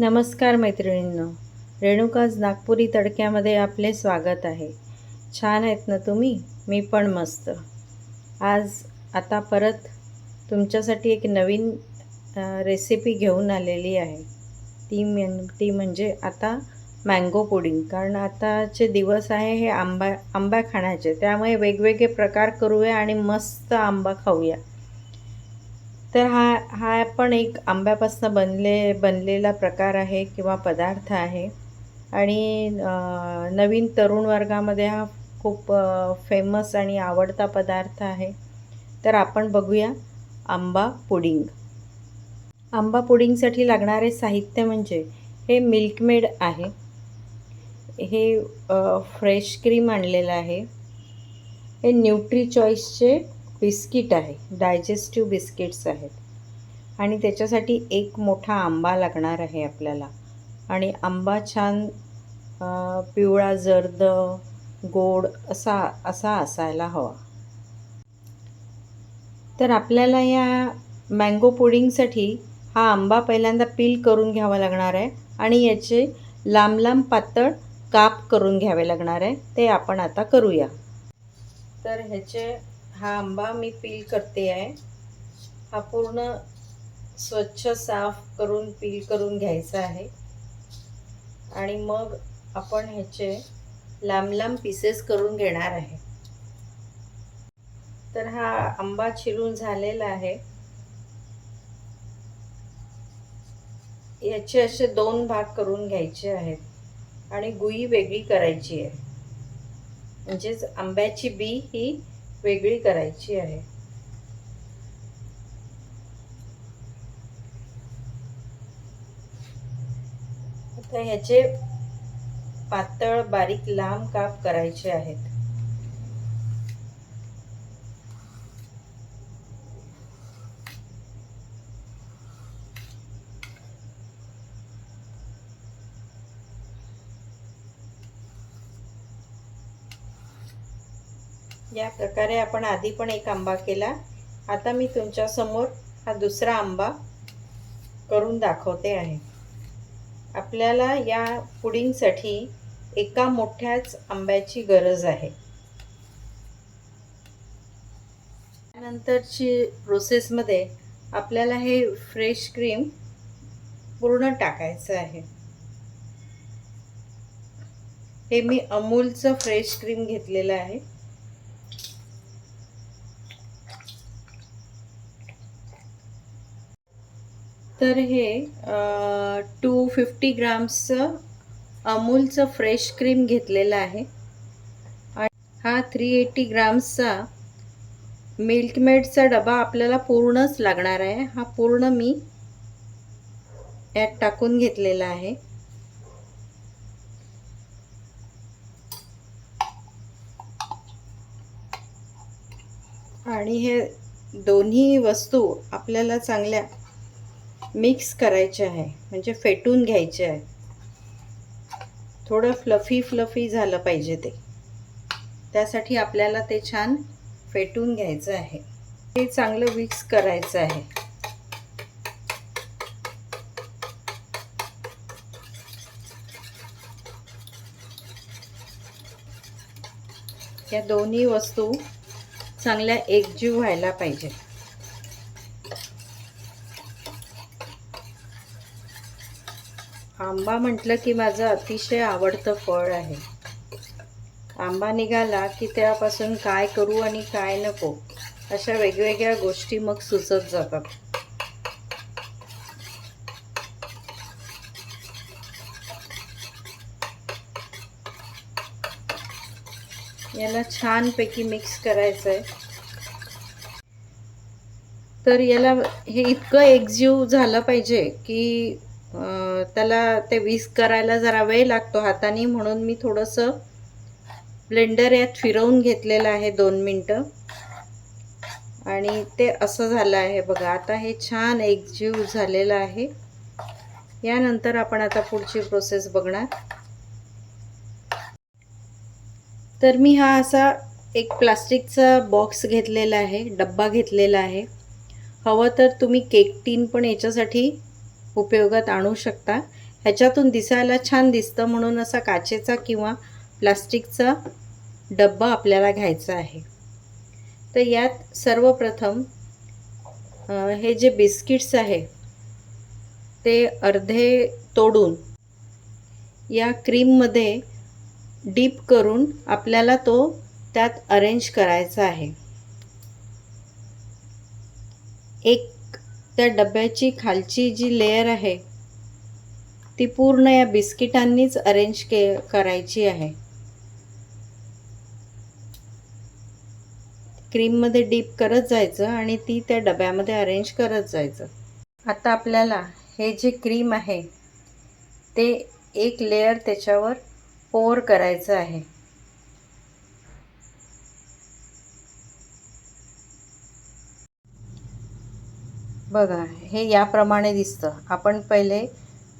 नमस्कार मैत्रिणींनो. रेणुकाज नागपुरी तडक्यामध्ये आपले स्वागत आहे. छान आहेत ना तुम्ही? मी पण मस्त. आज आता परत तुमच्यासाठी एक नवीन रेसिपी घेऊन आलेली आहे. ती मेन ती म्हणजे आता मँगो पुडिंग कारण आताचे दिवस आहे हे आंबा आंबा खाण्याचे. त्यामुळे वेगवेगळे प्रकार करूया आणि मस्त आंबा खाऊया. तर हा हा पण एक आंब्यापासून बनले बनलेला प्रकार आहे किंवा पदार्थ आहे. आणि नवीन तरुण वर्गामध्ये हा खूप फेमस आणि आवडता पदार्थ आहे. तर आपण बघूया आंबा पुडिंग. आंबा पुडिंगसाठी लागणारे साहित्य म्हणजे हे मिल्कमेड आहे. हे फ्रेश क्रीम आणलेलं आहे. हे न्यूट्री चॉईसचे बिस्किट आहे. डायजेस्टिव्ह बिस्किट्स आहेत. आणि त्याच्यासाठी एक मोठा आंबा लागणार आहे आपल्याला. आणि आंबा छान पिवळा जर्द गोड असा असा असायला हवा. तर आपल्याला या मँगो पुडिंगसाठी हा आंबा पहिल्यांदा पील करून घ्यावा लागणार आहे. आणि याचे लांब लांब पातळ काप करून घ्यावे लागणार आहे. ते आपण आता करूया. तर ह्याचे हा आंबा मी पील करते आहे. हा पूर्ण स्वच्छ साफ करून पील करून घ्यायचा आहे. आणि मग आपण ह्याचे लांब लांब पीसेस करून घेणार आहे. तर हा आंबा चिरून झालेला आहे. याचे असे दोन भाग करून घ्यायचे आहेत. आणि गुई वेगळी करायची आहे. म्हणजेच आंब्याची बी ही वेगळी करायची आहे. आता ह्याचे पातळ बारीक लांब काप करायचे आहेत. या प्रकारे आपण आधी पण एक आंबा केला. आता मी तुमच्यासमोर हा दुसरा आंबा करून दाखवते आहे. आपल्याला या पुडिंगसाठी एका मोठ्याच आंब्याची गरज आहे. त्यानंतरची प्रोसेसमध्ये आपल्याला हे फ्रेश क्रीम पूर्ण टाकायचं आहे. हे मी अमूलचं फ्रेश क्रीम घेतलेलं आहे. तर हे टू फिफ्टी ग्राम्सचं अमूलचं फ्रेश क्रीम घेतलेलं आहे. आणि हा थ्री एटी ग्राम्सचा मिल्कमेडचा डबा आपल्याला पूर्णच लागणार आहे. हा पूर्ण मी यात टाकून घेतलेला आहे. आणि हे दोन्ही वस्तू आपल्याला चांगल्या मिक्स करायचे आहे. म्हणजे फेटून घ्यायचे आहे. थोडं फ्लफी फ्लफी झालं पाहिजे ते. त्यासाठी आपल्याला ते छान फेटून घ्यायचं आहे. ते चांगलं मिक्स करायचं आहे. या दोन्ही वस्तू चांगल्या एकजीव व्हायला पाहिजे आंबा म्हटलं की माझं अतिशय आवडतं फळ आहे. आंबा निघाला की त्यापासून काय करू आणि काय नको अशा वेगवेगळ्या गोष्टी मग सुचत जातात. याला छानपैकी मिक्स करायचं आहे तर याला हे इतकं एकजीव झालं पाहिजे की त्याला ते विस करायला जरा वेळ लागतो हाताने म्हणून मी थोडंसं ब्लेंडर यात फिरवून घेतलेलं आहे दोन मिनटं. आणि ते असं झालं आहे बघा आता हे छान एकजीव झालेलं आहे. यानंतर आपण आता पुढची प्रोसेस बघणार. तर मी हा असा एक प्लास्टिकचा बॉक्स घेतलेला आहे डब्बा घेतलेला आहे. हवं तर तुम्ही केक टीन पण याच्यासाठी उपयोगात आणू शकता. ह्याच्यातून दिसायला छान दिसतं म्हणून असा काचेचा किंवा प्लास्टिकचा डब्बा आपल्याला घ्यायचा आहे. तर यात सर्वप्रथम हे जे बिस्किट्स आहे ते अर्धे तोडून या क्रीममध्ये डीप करून आपल्याला तो त्यात अरेंज करायचा आहे. एक त्या डब्याची खालची जी लेअर आहे ती पूर्ण या बिस्किटांनीच अरेंज के करायची आहे. क्रीममध्ये डीप करत जायचं आणि ती त्या डब्यामध्ये अरेंज करत जायचं. आता आपल्याला हे जे क्रीम आहे ते एक लेअर त्याच्यावर पोअर करायचं आहे. बघा हे याप्रमाणे दिसतं. आपण पहिले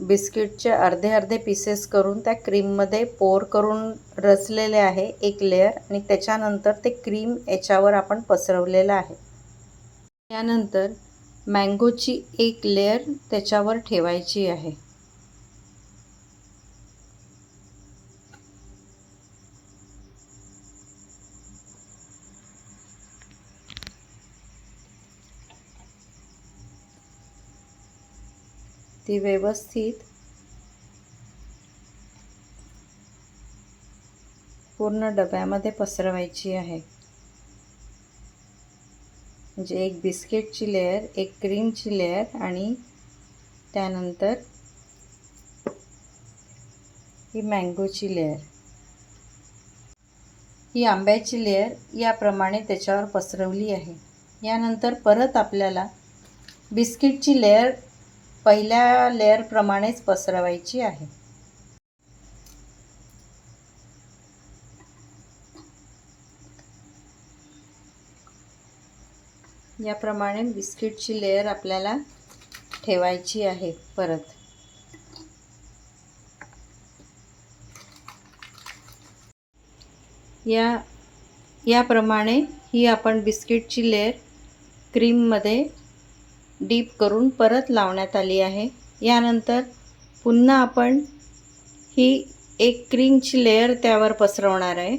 बिस्किटचे अर्धे अर्धे पीसेस करून त्या क्रीममध्ये पोर करून रचलेले आहे एक लेअर आणि त्याच्यानंतर ते क्रीम याच्यावर आपण पसरवलेलं आहे. त्यानंतर मँगोची एक लेअर त्याच्यावर ठेवायची आहे. ती व्यवस्थित पूर्ण डब्यामध्ये पसरवायची आहे. म्हणजे एक बिस्किटची लेअर एक क्रीमची लेअर आणि त्यानंतर ही मँगोची लेअर. ही आंब्याची लेअर याप्रमाणे त्याच्यावर पसरवली आहे. यानंतर परत आपल्याला बिस्किटची लेअर पहिल्या लेअरप्रमाणेच पसरवायची आहे. याप्रमाणे बिस्किटची लेअर आपल्याला ठेवायची आहे परत. या याप्रमाणे ही आपण बिस्किटची लेअर क्रीममध्ये डीप करून परत लावण्यात आली आहे. यानंतर पुन्हा आपण ही एक क्रीमची लेअर त्यावर पसरवणार आहे.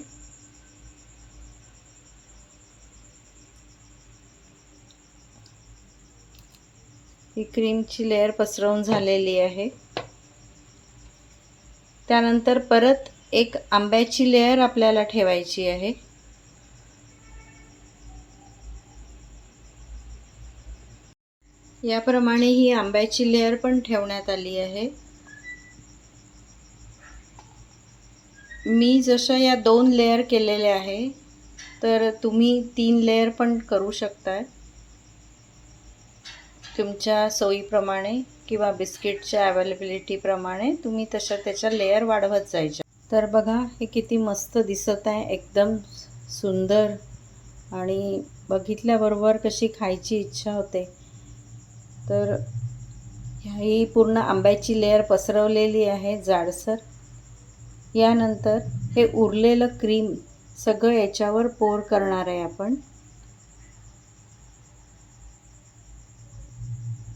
ही क्रीमची लेअर पसरवून झालेली आहे. त्यानंतर परत एक आंब्याची लेअर आपल्याला ठेवायची आहे. याप्रमाणे ही आंब्याची लेअर पण ठेवण्यात आली आहे. मी जशा या दोन लेअर केलेल्या आहे तर तुम्ही तीन लेअर पण करू शकता तुमच्या सोयीप्रमाणे किंवा बिस्किटच्या अवेलेबिलिटीप्रमाणे तुम्ही तशा त्याच्या लेअर वाढवत जायच्या. तर बघा हे किती मस्त दिसत आहे एकदम सुंदर. आणि बघितल्याबरोबर कशी खायची इच्छा होते. तर ही पूर्ण आंब्याची लेअर पसरवलेली आहे जाडसर. यानंतर हे उरलेलं क्रीम सगळं याच्यावर पोर करणार आहे आपण.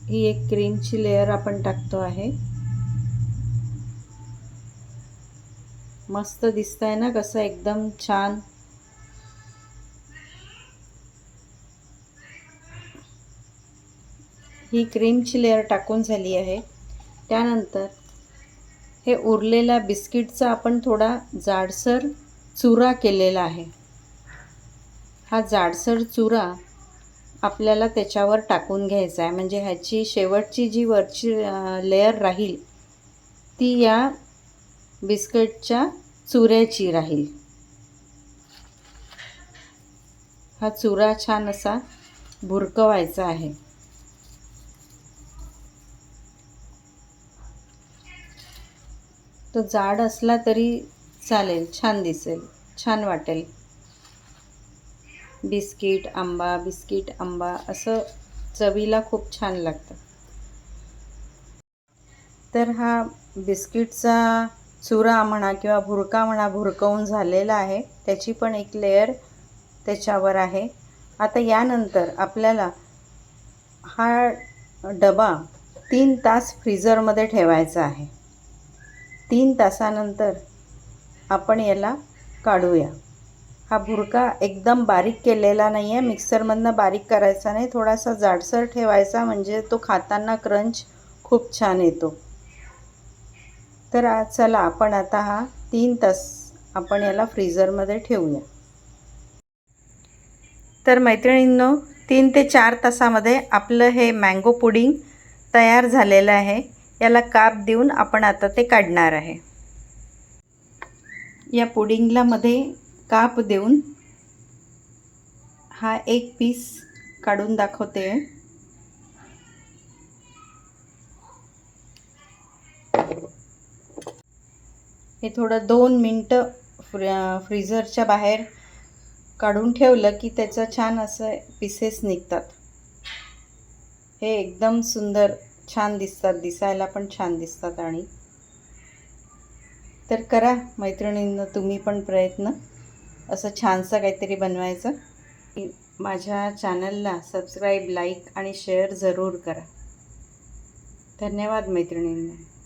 ही एक क्रीमची लेअर आपण टाकतो आहे. मस्त दिसत आहे ना कसं एकदम छान ही क्रीमची लेअर टाकून झाली आहे. त्यानंतर हे उरलेल्या बिस्किटचा आपण थोडा जाडसर चुरा केलेला आहे. हा जाडसर चुरा आपल्याला त्याच्यावर टाकून घ्यायचा आहे. म्हणजे ह्याची शेवटची जी वरची लेअर राहील ती या बिस्किटच्या चुऱ्याची राहील. हा चुरा छान असा भुरकवायचा आहे. तो जाड असला तरी चालेल छान दिसेल छान वाटेल. बिस्किट आंबा बिस्किट आंबा असं चवीला खूप छान लागतं. तर हा बिस्किटचा चुरा म्हणा किंवा भुरका म्हणा भुरकवून झालेला आहे. त्याची पण एक लेअर त्याच्यावर आहे. आता यानंतर आपल्याला हा डबा तीन तास फ्रीझरमध्ये ठेवायचा आहे. तीन तासानंतर आपण याला काढूया. हा भुरका एकदम बारीक केलेला नाही आहे मिक्सरमधनं बारीक करायचा नाही. थोडासा जाडसर ठेवायचा म्हणजे तो खाताना क्रंच खूप छान येतो. तर आज चला आपण आता हा तीन तास आपण याला फ्रीझरमध्ये ठेवूया. तर मैत्रिणींनो तीन ते चार तासामध्ये आपलं हे मँगो पुडिंग तयार झालेलं आहे. याला काप देऊन आपण आता ते काढणार आहे. या पुडिंगला मध्ये काप देऊन हा एक पीस काढून दाखवते. हे थोडं दोन मिनटं फ्र फ्रीझरच्या बाहेर काढून ठेवलं की त्याचं छान असं पीसेस निघतात. हे एकदम सुंदर छान दिसतात दिसायला पण छान दिसतात आणि. तर करा मैत्रिणींना तुम्ही पण प्रयत्न. असं छानसं काहीतरी बनवायचं. माझ्या चॅनलला सबस्क्राईब लाईक आणि शेअर जरूर करा. धन्यवाद मैत्रिणींना.